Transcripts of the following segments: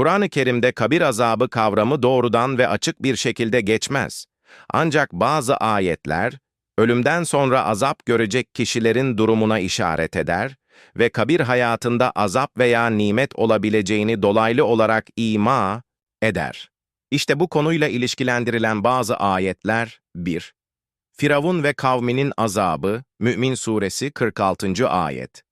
Kur'an-ı Kerim'de kabir azabı kavramı doğrudan ve açık bir şekilde geçmez. Ancak bazı ayetler, ölümden sonra azap görecek kişilerin durumuna işaret eder ve kabir hayatında azap veya nimet olabileceğini dolaylı olarak ima eder. İşte bu konuyla ilişkilendirilen bazı ayetler 1. Firavun ve kavminin azabı, Mü'min Suresi 46. ayet.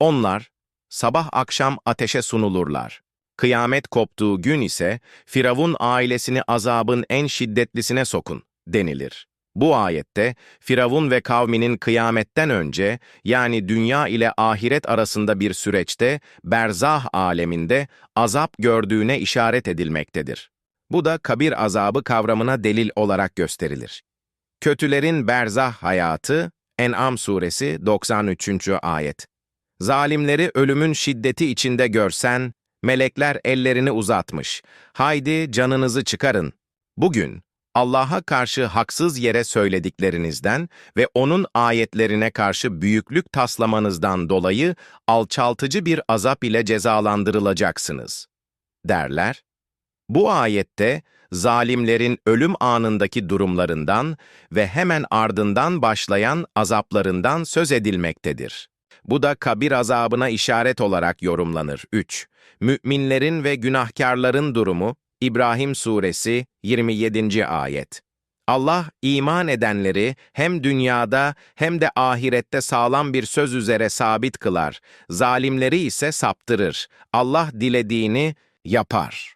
Onlar, sabah akşam ateşe sunulurlar. Kıyamet koptuğu gün ise, Firavun ailesini azabın en şiddetlisine sokun, denilir. Bu ayette, Firavun ve kavminin kıyametten önce, yani dünya ile ahiret arasında bir süreçte, berzah aleminde azap gördüğüne işaret edilmektedir. Bu da kabir azabı kavramına delil olarak gösterilir. Kötülerin berzah hayatı, En'am suresi 93. ayet. Zalimleri ölümün şiddeti içinde görsen, melekler ellerini uzatmış. Haydi canınızı çıkarın. Bugün, Allah'a karşı haksız yere söylediklerinizden ve O'nun ayetlerine karşı büyüklük taslamanızdan dolayı alçaltıcı bir azap ile cezalandırılacaksınız. Derler. Bu ayette, zalimlerin ölüm anındaki durumlarından ve hemen ardından başlayan azaplarından söz edilmektedir. Bu da kabir azabına işaret olarak yorumlanır. 3. Müminlerin ve günahkarların durumu, İbrahim Suresi 27. Ayet. Allah iman edenleri hem dünyada hem de ahirette sağlam bir söz üzere sabit kılar, zalimleri ise saptırır. Allah dilediğini yapar.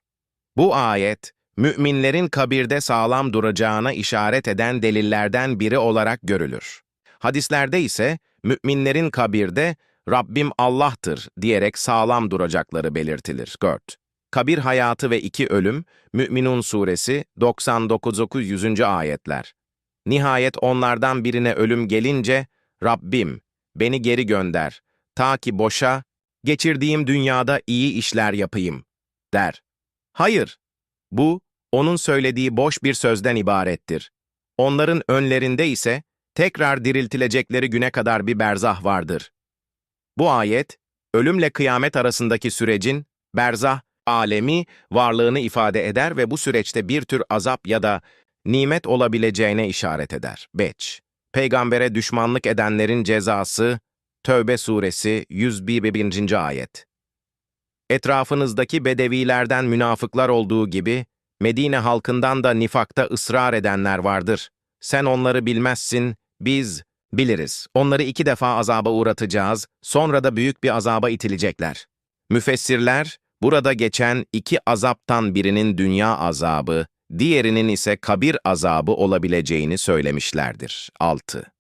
Bu ayet, müminlerin kabirde sağlam duracağına işaret eden delillerden biri olarak görülür. Hadislerde ise müminlerin kabirde Rabbim Allah'tır diyerek sağlam duracakları belirtilir. 4. Kabir hayatı ve iki ölüm, Mü'minun suresi 99. 100. ayetler. Nihayet onlardan birine ölüm gelince, Rabbim, beni geri gönder, ta ki boşa, geçirdiğim dünyada iyi işler yapayım, der. Hayır, bu, onun söylediği boş bir sözden ibarettir. Onların önlerinde ise, tekrar diriltilecekleri güne kadar bir berzah vardır. Bu ayet, ölümle kıyamet arasındaki sürecin, berzah, alemi varlığını ifade eder ve bu süreçte bir tür azap ya da nimet olabileceğine işaret eder. 5. Peygambere düşmanlık edenlerin cezası, Tövbe suresi 101. ayet. Etrafınızdaki bedevilerden münafıklar olduğu gibi, Medine halkından da nifakta ısrar edenler vardır. Sen onları bilmezsin, biz biliriz. Onları iki defa azaba uğratacağız, sonra da büyük bir azaba itilecekler. Müfessirler, burada geçen iki azaptan birinin dünya azabı, diğerinin ise kabir azabı olabileceğini söylemişlerdir. 6.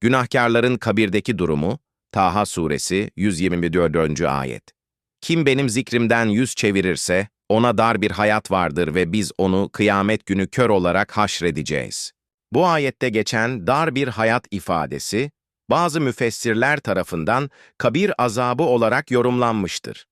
Günahkarların kabirdeki durumu, Taha suresi 124. ayet. Kim benim zikrimden yüz çevirirse, ona dar bir hayat vardır ve biz onu kıyamet günü kör olarak haşredeceğiz. Bu ayette geçen dar bir hayat ifadesi, bazı müfessirler tarafından kabir azabı olarak yorumlanmıştır.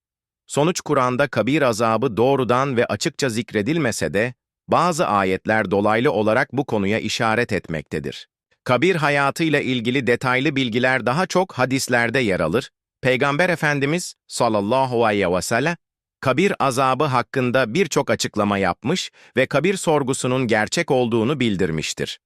Sonuç Kur'an'da kabir azabı doğrudan ve açıkça zikredilmese de, bazı ayetler dolaylı olarak bu konuya işaret etmektedir. Kabir hayatıyla ilgili detaylı bilgiler daha çok hadislerde yer alır. Peygamber Efendimiz sallallahu aleyhi ve sellem, kabir azabı hakkında birçok açıklama yapmış ve kabir sorgusunun gerçek olduğunu bildirmiştir.